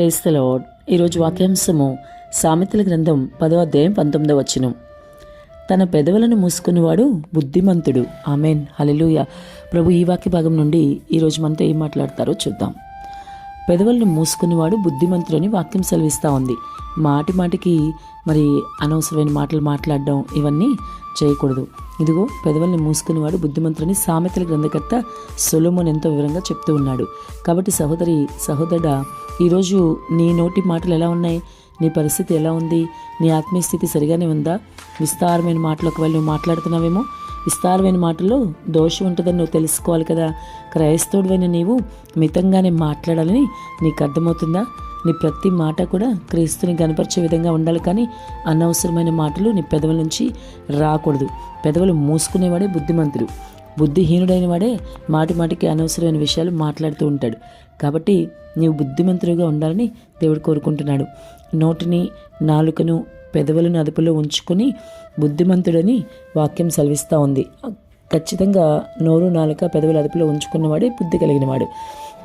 ప్రేస్తలో ఈరోజు వాక్యాంశము సామెతల గ్రంథం పదో అధ్యాయం పంతొమ్మిదో వచ్చినం తన పెదవులను మూసుకునేవాడు బుద్ధిమంతుడు. ఆమెన్. హలెలుయ ప్రభు ఈ వాక్య భాగం నుండి ఈరోజు మనతో ఏం మాట్లాడతారో చూద్దాం. పెదవులను మూసుకునేవాడు బుద్ధిమంతుడని వాక్యం సెలవిస్తూ ఉంది. మాటి మాటికి మరి అనవసరమైన మాటలు మాట్లాడడం ఇవన్నీ చేయకూడదు. ఇదిగో పెదవుల్ని మూసుకునేవాడు బుద్ధిమంతుడని సామెతల గ్రంథకర్త సొలోమోన్ ఎంతో వివరంగా చెప్తూ ఉన్నాడు. కాబట్టి సహోదరి సహోదరుడా ఈరోజు నీ నోటి మాటలు ఎలా ఉన్నాయి? నీ పరిస్థితి ఎలా ఉంది? నీ ఆత్మీయ స్థితి సరిగానే ఉందా? విస్తారమైన మాటలు ఒకవేళ నువ్వు మాట్లాడుతున్నావేమో? విస్తారమైన మాటల్లో దోషం ఉంటుందని నువ్వు తెలుసుకోవాలి కదా. క్రైస్తవుడివైన నీవు మితంగానే మాట్లాడాలని నీకు అర్థమవుతుందా? నీ ప్రతి మాట కూడా క్రీస్తుని కనపరిచే విధంగా ఉండాలి కానీ అనవసరమైన మాటలు నీ పెదవుల నుంచి రాకూడదు. పెదవులు మూసుకునేవాడే బుద్ధిమంతుడు. బుద్ధిహీనుడైన వాడే మాటి మాటికి అనవసరమైన విషయాలు మాట్లాడుతూ ఉంటాడు. కాబట్టి నీవు బుద్ధిమంతుడిగా ఉండాలని దేవుడు కోరుకుంటున్నాడు. నోటిని నాలుకను పెదవులను అదుపులో ఉంచుకొని బుద్ధిమంతుడని వాక్యం సెలవిస్తూ ఉంది. ఖచ్చితంగా నోరు నాలుక పెదవుల అదుపులో ఉంచుకున్నవాడే బుద్ధి కలిగినవాడు.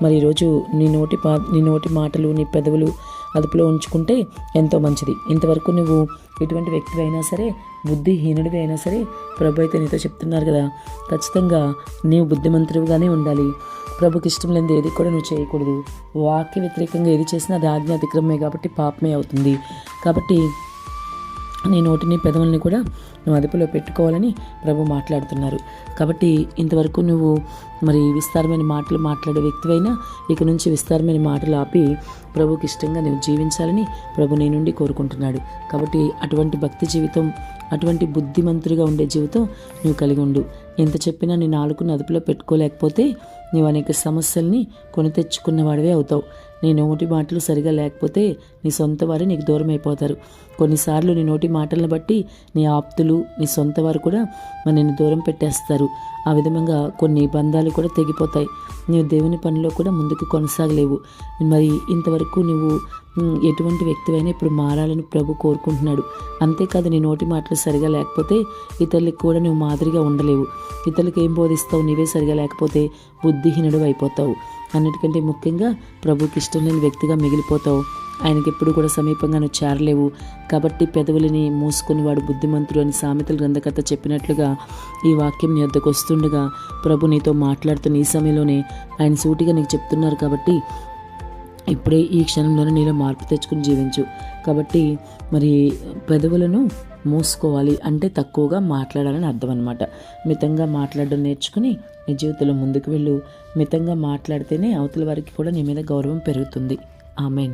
మరి ఈరోజు నీ నోటి పా నీ నోటి మాటలు నీ పెదవులు అదుపులో ఉంచుకుంటే ఎంతో మంచిది. ఇంతవరకు నువ్వు ఎటువంటి వ్యక్తివి అయినా సరే బుద్ధిహీనుడివి అయినా సరే ప్రభు అయితే నీతో చెప్తున్నారు కదా ఖచ్చితంగా నీవు బుద్ధిమంతుడిగానే ఉండాలి. ప్రభుకి ఇష్టం లేనిది ఏది కూడా నువ్వు చేయకూడదు. వాక్య వ్యతిరేకంగా ఏది చేసినా అది ఆజ్ఞా అతిక్రమే కాబట్టి పాపమే అవుతుంది. కాబట్టి నీ నోటిని పెదవుల్ని కూడా నువ్వు అదుపులో పెట్టుకోవాలని ప్రభు మాట్లాడుతున్నారు. కాబట్టి ఇంతవరకు నువ్వు మరి విస్తారమైన మాటలు మాట్లాడే వ్యక్తివైనా ఇక నుంచి విస్తారమైన మాటలు ఆపి ప్రభుకి ఇష్టంగా నువ్వు జీవించాలని ప్రభు నీ నుండి కోరుకుంటున్నాడు. కాబట్టి అటువంటి భక్తి జీవితం అటువంటి బుద్ధిమంతుడిగా ఉండే జీవితం నువ్వు కలిగి ఉండు. ఎంత చెప్పినా నీ నాలుగును అదుపులో పెట్టుకోలేకపోతే నీవు అనేక సమస్యల్ని కొని తెచ్చుకున్నవాడివే అవుతావు. నీ నోటి మాటలు సరిగా లేకపోతే నీ సొంత వారే నీకు దూరం అయిపోతారు కొన్నిసార్లు నీ నోటి మాటలను బట్టి నీ ఆప్తులు నీ సొంత వారు కూడా మరి నిన్ను దూరం పెట్టేస్తారు. ఆ విధంగా కొన్ని బంధాలు కూడా తెగిపోతాయి. నీవు దేవుని పనిలో కూడా ముందుకు కొనసాగలేవు. మరి ఇంతవరకు నువ్వు ఎటువంటి వ్యక్తివైనా ఇప్పుడు మారాలని ప్రభు కోరుకుంటున్నాడు. అంతేకాదు నీ నోటి మాటలు సరిగా లేకపోతే ఇతరులకు కూడా నువ్వు మాదిరిగా ఉండలేవు. ఇతరులకు ఏం బోధిస్తావు? నీవే సరిగా లేకపోతే బుద్ధిహీనుడు అయిపోతావు. అన్నిటికంటే ముఖ్యంగా ప్రభుకి ఇష్టం లేని వ్యక్తిగా మిగిలిపోతావు. ఆయనకి ఎప్పుడు కూడా సమీపంగా నువ్వు చేరలేవు. కాబట్టి పెదవులని మూసుకుని వాడు బుద్ధిమంతుడు అని సామెతల గ్రంథకర్త చెప్పినట్లుగా ఈ వాక్యం నీ వద్దకు వస్తుండగా ప్రభు నీతో మాట్లాడుతున్న ఈ సమయంలోనే ఆయన సూటిగా నీకు చెప్తున్నారు కాబట్టి ఇప్పుడే ఈ క్షణంలోనే నీలో మార్పు తెచ్చుకుని జీవించు. కాబట్టి మరి పెదవులను మూసుకోవాలి అంటే తక్కువగా మాట్లాడాలని అర్థం అనమాట మితంగా మాట్లాడడం నేర్చుకుని నీ జీవితంలో ముందుకు వెళ్ళు. మితంగా మాట్లాడితేనే అవతల వారికి కూడా నీ మీద గౌరవం పెరుగుతుంది. ఆమెన్.